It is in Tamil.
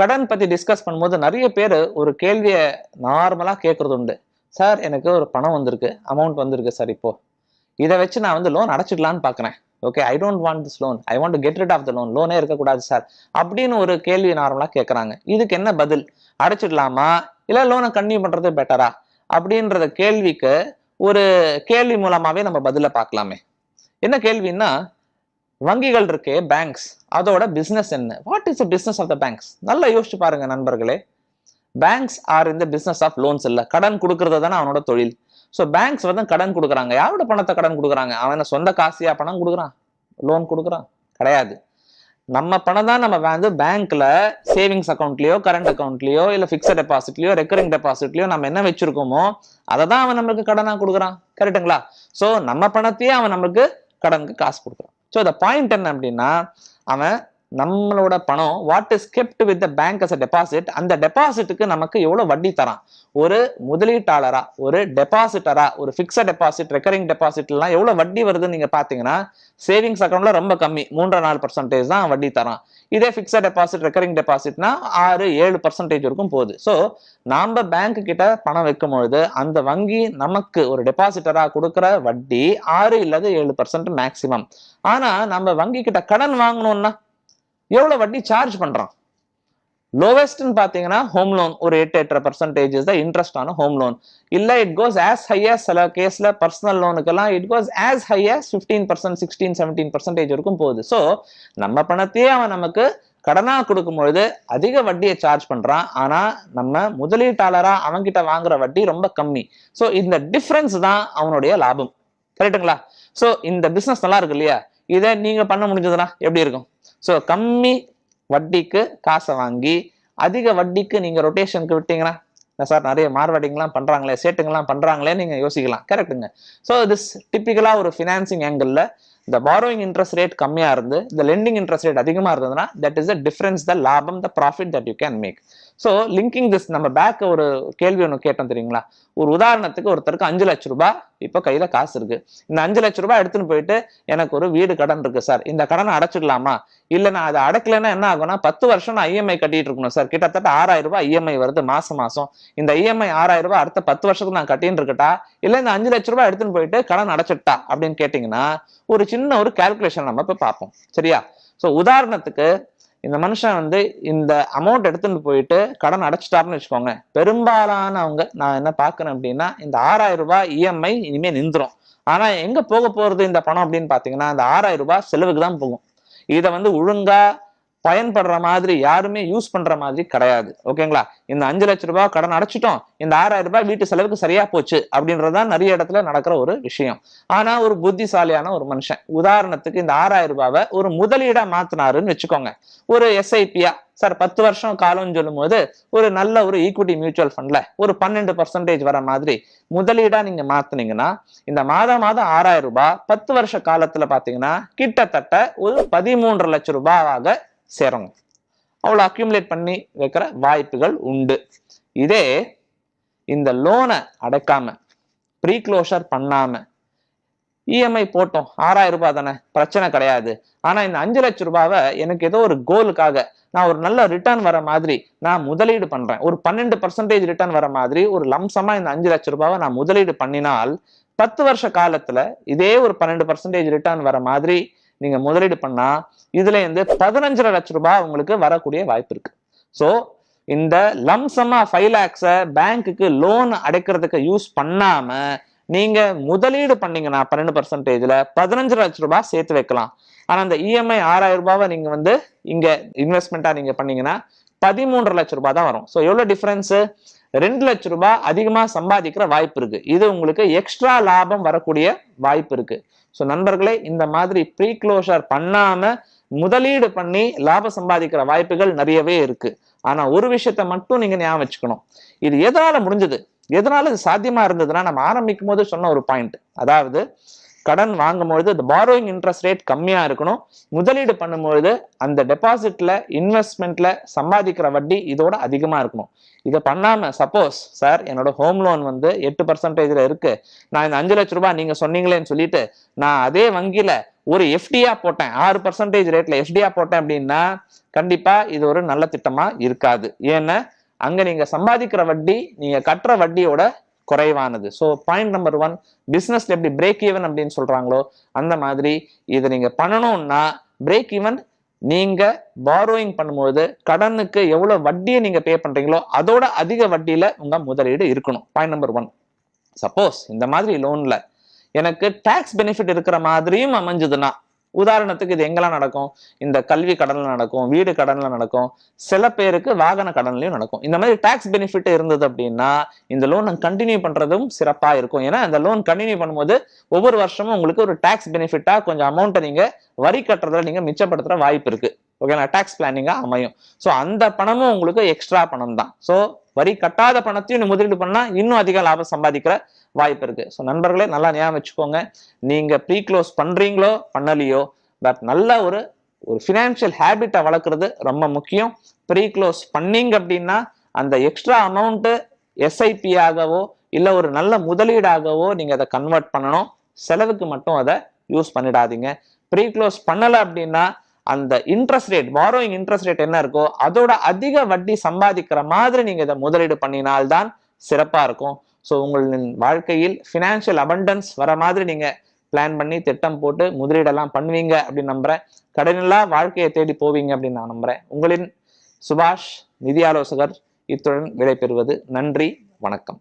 கடன் பத்தி டிஸ்கஸ் பண்ணும்போது நிறைய பேர் ஒரு கேள்வியை நார்மலா கேட்கறது உண்டு. சார் எனக்கு ஒரு பணம் வந்திருக்கு. அமௌண்ட் வந்திருக்கு. சார் இப்போ. இதை வச்சு நான் வந்து லோன் அடைச்சிடலான்னு பார்க்குறேன் okay I don't want this loan I want get rid of the loan லோனே இருக்கக்கூடாது சார் அப்படின்னு ஒரு கேள்வி நார்மலாக கேட்குறாங்க இதுக்கு என்ன பதில்? அடைச்சிடலாமா இல்லை லோனை கன்டினியூ பண்ணுறது பெட்டரா அப்படின்றத கேள்விக்கு ஒரு கேள்வி மூலமாவே நம்ம பதில பார்க்கலாமே. என்ன கேள்வின்னா வங்கிகள் இருக்கே பேங்க்ஸ் அதோட பிஸ்னஸ் என்ன? What is the business of the banks நல்லா யோசிச்சு பாருங்க நண்பர்களே. Banks are in the business of loans இல்லை. கடன் கொடுக்கறது தானே அவனோட தொழில். ஸோ பேங்க்ஸ் வந்து கடன் கொடுக்குறாங்க. யாரோட பணத்தை கடன் கொடுக்குறாங்க? அவன் சொந்த காசியா பணம் கொடுக்குறான்? லோன் கொடுக்குறான். கிடையாது. நம்ம பணம் தான் நம்ம வந்து பேங்க்ல சேவிங்ஸ் அக்கௌண்ட்லயோ கரண்ட் அக்கௌண்ட்லயோ இல்ல ஃபிக்ஸட் டெபாசிட்லயோ ரெக்கரிங் டெபாசிட்லயோ நம்ம என்ன வச்சிருக்கோமோ அதை தான் அவன் நம்மளுக்கு கடனா கொடுக்குறான். கரெக்ட்டுங்களா ஸோ நம்ம பணத்தையே அவன் நம்மளுக்கு கடனுக்கு காசு கொடுக்குறான். ஸோ அந்த பாயிண்ட் என்ன அப்படின்னா அவன் நம்மளோட பணம் what is kept with the bank as a deposit அந்த டெபாசிட்டுக்கு நமக்கு எவ்வளவு வட்டி தரான்? ஒரு முதலீட்டாளரா ஒரு டெபாசிட்டரா ஒரு பிக்ஸட் டெபாசிட் ரெக்கரிங் டெபாசிட்லாம் எவ்வளவு வட்டி வருதுன்னு நீங்க பாத்தீங்கன்னா சேவிங்ஸ் அக்கௌண்ட்ல ரொம்ப கம்மி மூன்று நாலு பர்சன்டேஜ் தான் வட்டி தரான். இதே பிக்ஸட் டெபாசிட் ரெக்கரிங் டெபாசிட்னா ஆறு ஏழு பர்சன்டேஜ் வரைக்கும் போகுது. ஸோ நாம பேங்க் கிட்ட பணம் வைக்கும் பொழுது அந்த வங்கி நமக்கு ஒரு டெபாசிட்டரா கொடுக்குற வட்டி ஆறு இல்லது ஏழு பர்சன்ட் மேக்சிமம் ஆனா நம்ம வங்கி கிட்ட கடன் வாங்கணும்னா எவ்வளோ வட்டி சார்ஜ் பண்றான்? லோவஸ்ட்னு பார்த்தீங்கன்னா ஹோம் லோன் ஒரு எட்டு எட்டரை பர்சன்டேஜ் தான் இன்ட்ரெஸ்ட் ஆன ஹோம் லோன் இல்லை it goes as high as சில கேஸ்ல personal லோனுக்கெல்லாம் it goes as high as fifteen percent sixteen seventeen percentage வரைக்கும் போகுது. ஸோ நம்ம பணத்தையே அவன் நமக்கு கடனாக கொடுக்கும் பொழுது அதிக வட்டியை சார்ஜ் பண்றான். ஆனால் நம்ம முதலீட்டாளராக அவன்கிட்ட வாங்குற வட்டி ரொம்ப கம்மி. ஸோ இந்த டிஃப்ரென்ஸ் தான் அவனுடைய லாபம். கரெக்ட்டுங்களா ஸோ இந்த பிஸ்னஸ் நல்லா இருக்கு இல்லையா? இதை நீங்க பண்ண முடிஞ்சதுன்னா எப்படி இருக்கும்? ஸோ கம்மி வட்டிக்கு காசை வாங்கி அதிக வட்டிக்கு நீங்க ரொட்டேஷனுக்கு விட்டீங்கன்னா சார் நிறைய மார்வெட்டிங்லாம் பண்றாங்களே சேட்டுங்கெல்லாம் பண்றாங்களே நீங்க யோசிக்கலாம். கரெக்ட்டுங்க ஸோ திஸ் டிப்பிக்கலாக ஒரு ஃபினான்சிங் ஆங்கிளில் இந்த பாரோயிங் இன்ட்ரெஸ்ட் ரேட் கம்மியாக இருந்து இந்த லெண்டிங் இன்ட்ரெஸ்ட் ரேட் அதிகமா இருந்ததுன்னா that is the difference the லாபம் the profit that you can make so linking this நம்ம பேக் ஒரு கேள்வி ஒன்று கேட்டோம் தெரியுங்களா? ஒரு உதாரணத்துக்கு ஒருத்தருக்கு அஞ்சு லட்ச ரூபாய் இப்போ கையில காசு இருக்கு. இந்த அஞ்சு லட்ச ரூபாய் எடுத்துன்னு போயிட்டு எனக்கு ஒரு வீடு கடன் இருக்கு சார். இந்த கடனை அடைச்சிடலாமா இல்லை நான் அதை அடைக்கலைன்னா என்ன ஆகும்னா பத்து வருஷம் நான் இஎம்ஐ கட்டிட்டு இருக்கணும் சார். கிட்டத்தட்ட ஆறாயிரம் ரூபாய் இஎம்ஐ வருது மாசம் மாசம். இந்த இஎம்ஐ ஆறாயிரம் ரூபாய் அடுத்த பத்து வருஷத்துக்கு நான் கட்டின்னு இருக்கட்டா? இல்லை இந்த அஞ்சு லட்ச ரூபாய் எடுத்துன்னு போயிட்டு கடன் அடைச்சிட்டா? அப்படின்னு கேட்டீங்கன்னா ஒரு சின்ன ஒரு கால்குலேஷன் நம்ம இப்போ பார்ப்போம். சரியா? ஸோ உதாரணத்துக்கு இந்த மனுஷன் வந்து இந்த அமௌண்ட் எடுத்துட்டு போயிட்டு கடன் அடைச்சிட்டாருன்னு வச்சுக்கோங்க. பெரும்பாலானவங்க நான் என்ன பார்க்குறேன் அப்படின்னா இந்த ஆறாயிரம் ரூபாய் இஎம்ஐ இனிமேல் நின்றுரும். ஆனா எங்க போக போறது இந்த பணம் அப்படின்னு பார்த்தீங்கன்னா இந்த ஆறாயிரம் ரூபாய் செலவுக்கு தான் போகும். இதை வந்து ஒழுங்கா பயன்படுற மாதிரி யாருமே யூஸ் பண்ற மாதிரி கிடையாது. ஓகேங்களா இந்த அஞ்சு லட்ச ரூபாய் கடன் அடைச்சிட்டோம். இந்த ஆறாயிரம் ரூபாய் வீட்டு செலவுக்கு சரியா போச்சு அப்படின்றதுதான் நிறைய இடத்துல நடக்கிற ஒரு விஷயம். ஆனா ஒரு புத்திசாலியான ஒரு மனுஷன். உதாரணத்துக்கு இந்த ஆறாயிரம் ரூபாவை ஒரு முதலீடா மாத்தினாருன்னு வச்சுக்கோங்க. ஒரு எஸ்ஐபியா சார் பத்து வருஷம் காலம்னு சொல்லும் போது ஒரு நல்ல ஒரு ஈக்விட்டி மியூச்சுவல் ஃபண்ட்ல ஒரு பன்னெண்டு பர்சன்டேஜ் வர மாதிரி முதலீடா நீங்க மாத்தினீங்கன்னா இந்த மாதம் மாதம் ஆறாயிரம் ரூபாய் பத்து வருஷ காலத்துல பாத்தீங்கன்னா கிட்டத்தட்ட ஒரு பதிமூன்று லட்சம் ரூபாவாக சேரணும். அவ்வளோ அக்யூமுலேட் பண்ணி வைக்கிற வாய்ப்புகள் உண்டு. இதே இந்த லோனை அடைக்காம ப்ரீ க்ளோஷர் பண்ணாம இஎம்ஐ போட்டோம். ஆறாயிரம் ரூபாய் தானே? பிரச்சனை கிடையாது. ஆனா இந்த அஞ்சு லட்சம் ரூபாவை எனக்கு ஏதோ ஒரு கோலுக்காக நான் ஒரு நல்ல ரிட்டர்ன் வர மாதிரி நான் முதலீடு பண்றேன். ஒரு பன்னெண்டு பர்சன்டேஜ் ரிட்டர்ன் வர மாதிரி ஒரு லம்சமா இந்த அஞ்சு லட்சம் ரூபாவை நான் முதலீடு பண்ணினால் பத்து வருஷ காலத்துல இதே ஒரு பன்னெண்டு பர்சன்டேஜ் ரிட்டர்ன் வர மாதிரி நீங்க முதலீடு பண்ணா இதுல இருந்து பதினஞ்சரை லட்சம் ரூபாய் உங்களுக்கு வரக்கூடிய வாய்ப்பு இருக்கு. ஸோ இந்த லம்சமா ஃபைவ் லேக்ஸை பேங்க்குக்கு லோன் அடைக்கிறதுக்கு யூஸ் பண்ணாம நீங்க முதலீடு பண்ணீங்கன்னா பன்னெண்டு பர்சன்டேஜ்ல பதினஞ்சு லட்சம் ரூபாய் சேர்த்து வைக்கலாம். ஆனா அந்த இஎம்ஐ ஆறாயிரம் ரூபாவை நீங்க வந்து இங்க இன்வெஸ்ட்மெண்ட்டா நீங்க பண்ணீங்கன்னா பதிமூன்று லட்சம் ரூபாய் தான் வரும். ஸோ எவ்வளவு டிஃபரன்ஸ் ரெண்டு லட்சம் ரூபாய் அதிகமா சம்பாதிக்கிற வாய்ப்பு இருக்கு. இது உங்களுக்கு எக்ஸ்ட்ரா லாபம் வரக்கூடிய வாய்ப்பு இருக்கு. ஸோ நண்பர்களே இந்த மாதிரி ப்ரீ க்ளோஷர் பண்ணாம முதலீடு பண்ணி லாபம் சம்பாதிக்கிற வாய்ப்புகள் நிறையவே இருக்கு. ஆனா ஒரு விஷயத்த மட்டும் நீங்க ஞாபகம் வச்சுக்கணும். இது எதனால முடிஞ்சது? எதனால இது சாத்தியமா இருந்ததுன்னா நம்ம ஆரம்பிக்கும் போது சொன்ன ஒரு பாயிண்ட் அதாவது கடன் வாங்கும்பொழுது இந்த பாரோயிங் இன்ட்ரெஸ்ட் ரேட் கம்மியாக இருக்கணும். முதலீடு பண்ணும்பொழுது அந்த டெபாசிட்ல இன்வெஸ்ட்மெண்ட்ல சம்பாதிக்கிற வட்டி இதோட அதிகமாக இருக்கணும். இதை பண்ணாம சப்போஸ் சார் என்னோட ஹோம் லோன் வந்து எட்டு பர்சன்டேஜ்ல இருக்கு. நான் இந்த அஞ்சு லட்ச ரூபாய் நீங்க சொன்னீங்களேன்னு சொல்லிட்டு நான் அதே வங்கியில ஒரு எஃப்டியா போட்டேன். ஆறு பர்சன்டேஜ் ரேட்ல எஃப்டியா போட்டேன் அப்படின்னா கண்டிப்பா இது ஒரு நல்ல திட்டமா இருக்காது. ஏன்னா அங்க நீங்க சம்பாதிக்கிற வட்டி நீங்க கட்டுற வட்டியோட குறைவானது. ஸோ பாயிண்ட் நம்பர் ஒன் பிஸ்னஸ்ல எப்படி பிரேக் ஈவன் அப்படின்னு சொல்றாங்களோ அந்த மாதிரி இதை நீங்க பண்ணணும்னா பிரேக் ஈவன் நீங்க பாரோயிங் பண்ணும்போது கடனுக்கு எவ்வளவு வட்டியை நீங்க பே பண்றீங்களோ அதோட அதிக வட்டியில உங்க முதலீடு இருக்கணும். பாயிண்ட் நம்பர் ஒன் சப்போஸ் இந்த மாதிரி லோன்ல எனக்கு டாக்ஸ் பெனிஃபிட் இருக்கிற மாதிரியும் அமைஞ்சதுன்னா உதாரணத்துக்கு இது எங்கெல்லாம் நடக்கும்? இந்த கல்வி கடன்ல நடக்கும் வீடு கடன்ல நடக்கும் சில பேருக்கு வாகன கடன்லையும் நடக்கும். இந்த மாதிரி டாக்ஸ் பெனிஃபிட் இருந்தது அப்படின்னா இந்த லோன் கண்டினியூ பண்றதும் சிறப்பா இருக்கும். ஏன்னா இந்த லோன் கண்டினியூ பண்ணும்போது ஒவ்வொரு வருஷமும் உங்களுக்கு ஒரு டாக்ஸ் பெனிஃபிட்டா கொஞ்சம் அமௌண்ட்டை நீங்க வரி கட்டுறதுல நீங்க மிச்சப்படுத்துற வாய்ப்பு இருக்கு. ஓகேங்களா டாக்ஸ் பிளானிங்காக அமையும். ஸோ அந்த பணமும் உங்களுக்கு எக்ஸ்ட்ரா பணம் தான் ஸோ வரி கட்டாத பணத்தையும் முதலீடு பண்ணா இன்னும் அதிக லாபம் சம்பாதிக்கிற வாய்ப்பு இருக்கு. ஸோ நண்பர்களே நல்லா ஞாபகம் வச்சுக்கோங்க. நீங்க ப்ரீ க்ளோஸ் பண்றீங்களோ பண்ணலையோ பட் நல்ல ஒரு ஒரு ஃபினான்ஷியல் ஹேபிட்டை வளர்க்குறது ரொம்ப முக்கியம். ப்ரீ க்ளோஸ் பண்ணீங்க அப்படின்னா அந்த எக்ஸ்ட்ரா அமௌண்ட்டு எஸ்ஐபி ஆகவோ இல்லை ஒரு நல்ல முதலீடாகவோ நீங்கள் அதை கன்வெர்ட் பண்ணணும். செலவுக்கு மட்டும் அதை யூஸ் பண்ணிடாதீங்க. ப்ரீ க்ளோஸ் பண்ணலை அப்படின்னா அந்த interest rate borrowing interest rate என்ன இருக்கோ அதோட அதிக வட்டி சம்பாதிக்கிற மாதிரி நீங்க இதை முதலீடு பண்ணினால்தான் சிறப்பா இருக்கும். ஸோ உங்களின் வாழ்க்கையில் ஃபினான்ஷியல் அபண்டன்ஸ் வர மாதிரி நீங்க பிளான் பண்ணி திட்டம் போட்டு முதலீடெல்லாம் பண்ணுவீங்க அப்படின்னு நம்புறேன். கடனில்லா வாழ்க்கையை தேடி போவீங்க அப்படின்னு நான் நம்புறேன். உங்களின் சுபாஷ் நிதி ஆலோசகர் இத்துடன் விடைபெறுவது நன்றி வணக்கம்.